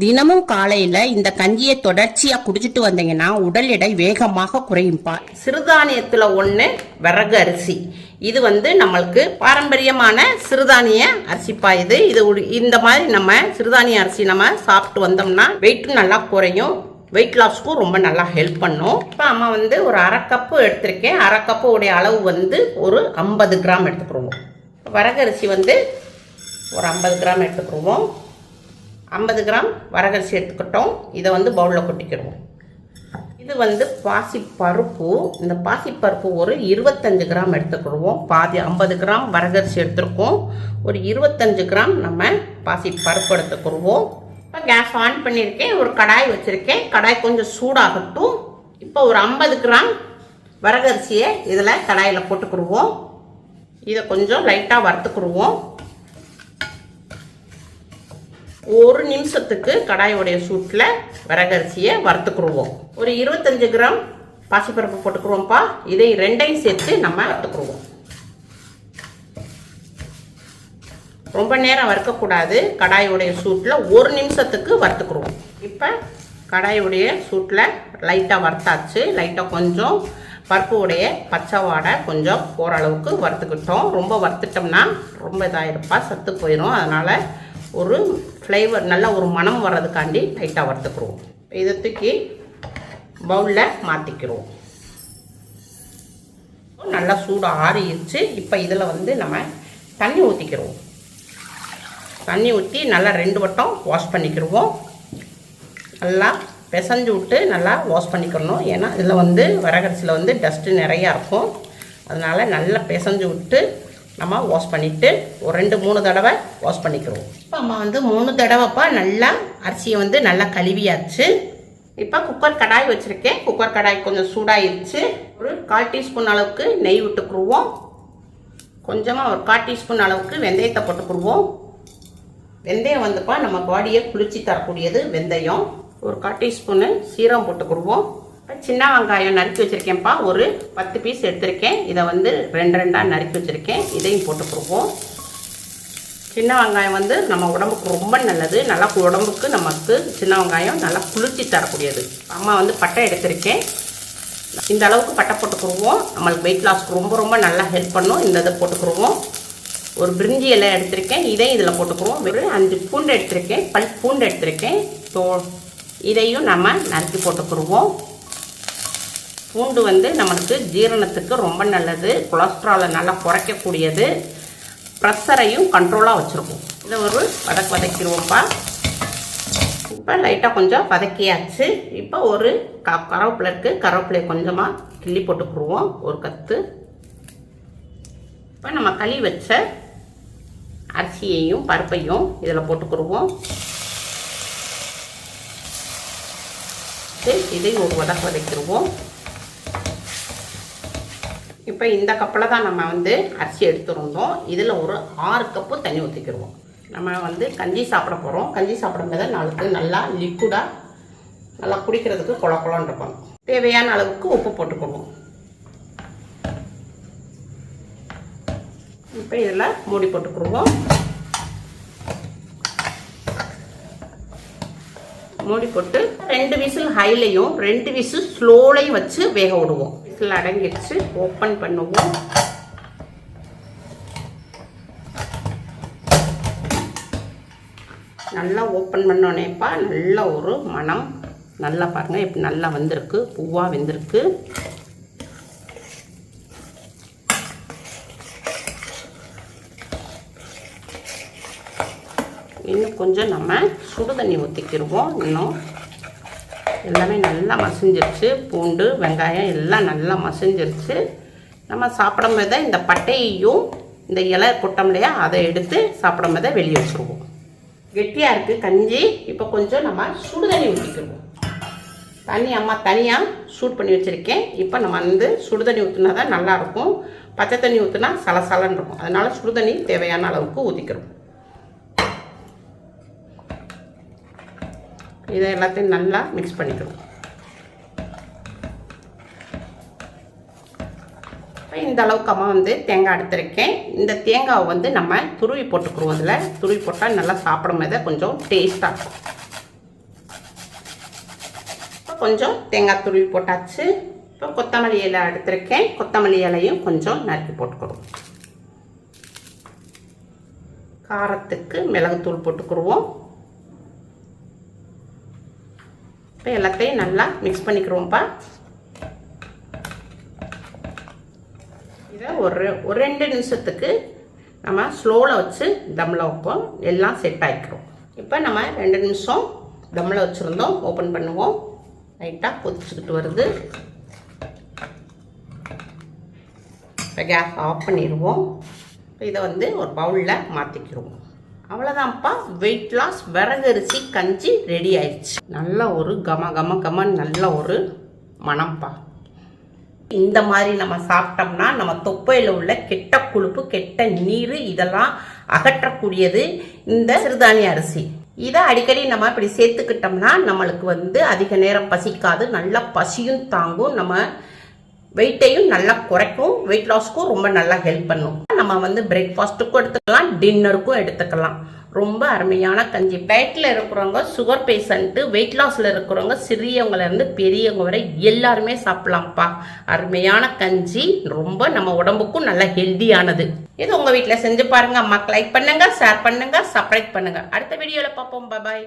தினமும் காலையில இந்த கஞ்சியை தொடர்ச்சியா குடிச்சிட்டு வந்தீங்கன்னா உடல் எடை வேகமாக குறையும்பா சிறுதானியத்துல ஒண்ணு விறகு அரிசி. இது வந்து நம்மளுக்கு பாரம்பரியமான சிறுதானிய அரிசிப்பா இது. இது இந்த மாதிரி நம்ம சிறுதானிய அரிசி நம்ம சாப்பிட்டு வந்தோம்னா வெயிட்டும் நல்லா குறையும். வெயிட் லாஸ்க்கும் ரொம்ப நல்லா ஹெல்ப் பண்ணும். இப்போ அம்மா வந்து ஒரு அரை கப்பு எடுத்திருக்கேன். அரை கப்பு உடைய அளவு வந்து ஒரு ஐம்பது கிராம் எடுத்துக்கிடுவோம். வரகரிசி வந்து ஒரு ஐம்பது கிராம் எடுத்துக்கிடுவோம். ஐம்பது கிராம் வரகரிசி எடுத்துக்கிட்டோம். இதை வந்து பவுலில் கொட்டிக்கிடுவோம். இது வந்து பாசி பருப்பு இந்த பாசி பருப்பு ஒரு இருபத்தஞ்சு கிராம் எடுத்துக்கிடுவோம். பாதி ஐம்பது கிராம் வரகரிசி எடுத்துருக்கோம். ஒரு இருபத்தஞ்சு கிராம் நம்ம பாசி பருப்பு எடுத்துக்கிடுவோம். இப்போ கேஸ் ஆன் பண்ணியிருக்கேன். ஒரு கடாய் வச்சுருக்கேன். கடாய் கொஞ்சம் சூடாகட்டும். இப்போ ஒரு ஐம்பது கிராம் வரகரிசியை இதில் கடாயில் போட்டுக்கிடுவோம். இதை கொஞ்சம் லைட்டாக வறுத்துக்கிடுவோம். ஒரு நிமிஷத்துக்கு கடாயோடைய சூட்டில் வரகரிசியை வறுத்துக்குருவோம். ஒரு இருபத்தஞ்சு கிராம் பாசிப்பருப்பு போட்டுக்குருவோம்ப்பா. இதை ரெண்டையும் சேர்த்து நம்ம வறுத்துக்குருவோம். ரொம்ப நேரம் வறுக்கக்கூடாது. கடாயோடைய சூட்டில் ஒரு நிமிஷத்துக்கு வறுத்துக்குருவோம். இப்போ கடாயோடைய சூட்டில் லைட்டாக வறுத்தாச்சு. லைட்டாக கொஞ்சம் பருப்புடைய பச்சை வாடை கொஞ்சம் ஓரளவுக்கு வறுத்துக்கிட்டோம். ரொம்ப வறுத்துட்டோம்னா ரொம்ப இதாகிருப்பா சத்து போயிடும் அதனால் ஒரு ஃப்ளேவர் நல்லா ஒரு மனம் வர்றதுக்காண்டி லைட்டாக வறுத்துக்குருவோம் இதை தூக்கி பவுலில் மாற்றிக்கிடுவோம் நல்லா சூடு ஆறிடுச்சு. இப்போ இதில் வந்து நம்ம தண்ணி ஊற்றிக்கிடுவோம் தண்ணி ஊற்றி நல்லா ரெண்டு வட்டம் வாஷ் பண்ணிக்கிடுவோம். நல்லா பிசைஞ்சு விட்டு நல்லா வாஷ் பண்ணிக்கணும் ஏன்னா இதில் வந்து வரகரிசியில் வந்து டஸ்ட்டு நிறையா இருக்கும். அதனால் நல்லா பிசைஞ்சு விட்டு நம்ம வாஷ் பண்ணிவிட்டு ஒரு ரெண்டு மூணு தடவை வாஷ் பண்ணிக்கிறோம். இப்போ அம்மா வந்து மூணு தடவைப்பா நல்லா அரிசியை வந்து நல்லா கழுவியாச்சு. இப்போ குக்கர் கடாய் வச்சுருக்கேன். குக்கர் கடாய் கொஞ்சம் சூடாயிருச்சு. ஒரு கால் டீஸ்பூன் அளவுக்கு நெய் விட்டுக்குருவோம். கொஞ்சமாக ஒரு கால் டீஸ்பூன் அளவுக்கு வெந்தயத்தை போட்டுக்குருவோம். வெந்தயம் வந்துப்பா நம்ம பாடியை குளிர்ச்சி தரக்கூடியது வெந்தயம். ஒரு கால் டீஸ்பூனு சீரகம் இப்போ சின்ன வெங்காயம் நறுக்கி வச்சுருக்கேன்ப்பா. ஒரு பத்து பீஸ் எடுத்திருக்கேன். இதை வந்து ரெண்டு ரெண்டாக நறுக்கி வச்சுருக்கேன். இதையும் போட்டுக்கிடுவோம் சின்ன வெங்காயம் வந்து நம்ம உடம்புக்கு ரொம்ப நல்லது. நல்லா உடம்புக்கு நமக்கு சின்ன வெங்காயம் நல்லா குளிர்ச்சி தரக்கூடியது. அம்மா வந்து பட்டை எடுத்திருக்கேன். இந்த அளவுக்கு பட்டை போட்டுக்கிடுவோம் நம்மளுக்கு வெயிட் லாஸ்க்கு ரொம்ப ரொம்ப நல்லா ஹெல்ப் பண்ணும். இந்த இதை போட்டுக்கிடுவோம் ஒரு பிரிஞ்சி இலை எடுத்திருக்கேன். இதையும் இதில் போட்டுக்குருவோம் ஒரு அஞ்சு பூண்டு எடுத்திருக்கேன். பல் பூண்டு எடுத்திருக்கேன். ஸோ இதையும் நம்ம நறுக்கி போட்டுக்குருவோம் பூண்டு வந்து நம்மளுக்கு ஜீரணத்துக்கு ரொம்ப நல்லது கொலஸ்ட்ராலை நல்லா குறைக்கக்கூடியது. ப்ரெஷரையும் கண்ட்ரோலாக வச்சுருக்கும். இதை ஒரு வதக்கு வதக்கிடுவோம்ப்பா. இப்போ லைட்டாக கொஞ்சம் வதக்கியாச்சு. இப்போ ஒரு க கருவேப்பிலை இருக்குது கருவேப்பிலையை கொஞ்சமாக கிள்ளி போட்டுக்குருவோம். ஒரு கத்து. இப்போ நம்ம களி வச்ச அரிசியையும் பருப்பையும் இதில் போட்டுக்கிடுவோம் இது இதை ஒரு வதக்க வதக்கிடுவோம். இப்போ இந்த கப்பில் தான் நம்ம வந்து அரிசி எடுத்துருந்தோம். இதில் ஒரு ஆறு கப்பு தண்ணி ஊற்றிக்கிடுவோம் நம்ம வந்து கஞ்சி சாப்பிட போகிறோம் கஞ்சி சாப்பிடும்போது நாளுக்கு நல்லா லிக்விடாக நல்லா குடிக்கிறதுக்கு குழ குளம்னு இருக்கும். தேவையான அளவுக்கு உப்பு போட்டுக்கிடுவோம் இப்போ இதில் மூடி போட்டுக்கிடுவோம் மூடி போட்டு ரெண்டு விசில் ஹைலையும் ரெண்டு விசில் ஸ்லோலையும் வச்சு வேக விடுவோம். விசில் அடங்கிடுச்சு. ஓப்பன் பண்ணுவோம். நல்லா ஓப்பன் பண்ணோன்னேப்பா நல்ல ஒரு மனம் நல்லா பாருங்கள் இப்போ நல்லா வந்திருக்கு. பூவாக வெந்திருக்கு. இன்னும் கொஞ்சம் நம்ம சுடு தண்ணி ஊற்றிக்கிடுவோம் இன்னும் எல்லாமே நல்லா மசிஞ்சிருச்சு. பூண்டு வெங்காயம் எல்லாம் நல்லா மசிஞ்சிருச்சு. நம்ம சாப்பிடும் போது இந்த பட்டையையும் இந்த இலை கொட்டம் இல்லையா அதை எடுத்து சாப்பிடும் போது வெளியே வச்சுருவோம். கெட்டியாக இருக்குது கஞ்சி. இப்போ கொஞ்சம் நம்ம சுடு தண்ணி ஊற்றிக்கிடுவோம் தண்ணி அம்மா தனியாக சூட் பண்ணி வச்சுருக்கேன். இப்போ நம்ம வந்து சுடு தண்ணி ஊற்றினா தான் நல்லாயிருக்கும் பச்சை தண்ணி ஊற்றினா சலசலன்னு இருக்கும். அதனால் சுடு தண்ணி தேவையான அளவுக்கு ஊற்றிக்கிறோம் இதை எல்லாத்தையும் நல்லா மிக்ஸ் பண்ணிக்கணும். இப்போ இந்த அளவுக்கு அம்மா வந்து தேங்காய் எடுத்திருக்கேன். இந்த தேங்காவை வந்து நம்ம துருவி போட்டுக்குருவோம் அதில். துருவி போட்டால் நல்லா சாப்பிடும் போது கொஞ்சம் டேஸ்ட்டாக இருக்கும். இப்போ கொஞ்சம் தேங்காய் துருவி போட்டாச்சு. இப்போ கொத்தமல்லி இலை எடுத்திருக்கேன். கொத்தமல்லி இலையும் கொஞ்சம் நறுக்கி போட்டுக்கிறோம். காரத்துக்கு மிளகுத்தூள் போட்டுக்கிடுவோம் இப்போ எல்லாத்தையும் நல்லா மிக்ஸ் பண்ணிக்கிறோம்ப்பா இதை ஒரு ஒரு ரெண்டு நிமிஷத்துக்கு நம்ம ஸ்லோவில் வச்சு தம்மில் வைப்போம். எல்லாம் செட் ஆகிக்கிறோம் இப்போ நம்ம ரெண்டு நிமிஷம் தம்மில் வச்சுருந்தோம். ஓப்பன் பண்ணுவோம். லைட்டாக கொதிச்சுக்கிட்டு வருது. இப்போ கேஸ் ஆஃப் பண்ணிடுவோம். இப்போ இதை வந்து ஒரு பவுலில் மாற்றிக்கிடுவோம் அவ்வளோதான்ப்பா வெயிட் லாஸ் விறகரிசி கஞ்சி ரெடி ஆயிடுச்சு. நல்ல ஒரு கம கம கம நல்ல ஒரு மனம்ப்பா. இந்த மாதிரி நம்ம சாப்பிட்டோம்னா நம்ம தொப்பையில் உள்ள கெட்ட கொழுப்பு கெட்ட நீர் இதெல்லாம் அகற்றக்கூடியது இந்த சிறுதானிய அரிசி. இதை அடிக்கடி நம்ம இப்படி சேர்த்துக்கிட்டோம்னா நம்மளுக்கு வந்து அதிக நேரம் பசிக்காது நல்லா பசியும் தாங்கும். நம்ம வெயிட்டையும் நல்லா குறைக்கும். வெயிட் லாஸ்க்கும் ரொம்ப நல்லா ஹெல்ப் பண்ணும். நம்ம வந்து பிரேக்ஃபாஸ்ட்டுக்கும் எடுத்துக்கலாம் டின்னருக்கும் எடுத்துக்கலாம். ரொம்ப அருமையான கஞ்சி. டயட்டில் இருக்கிறவங்க சுகர் பேஷண்ட்டு வெயிட் லாஸில் இருக்கிறவங்க சிறியவங்கலேருந்து பெரியவங்க வரை எல்லாருமே சாப்பிட்லாம்ப்பா. அருமையான கஞ்சி. ரொம்ப நம்ம உடம்புக்கும் நல்ல ஹெல்தியானது இது உங்கள் வீட்டில் செஞ்சு பாருங்கள் அம்மாக்கு லைக் பண்ணுங்கள் ஷேர் பண்ணுங்கள் சப்ஸ்கிரைப் பண்ணுங்கள் அடுத்த வீடியோவில் பார்ப்போம். பாய்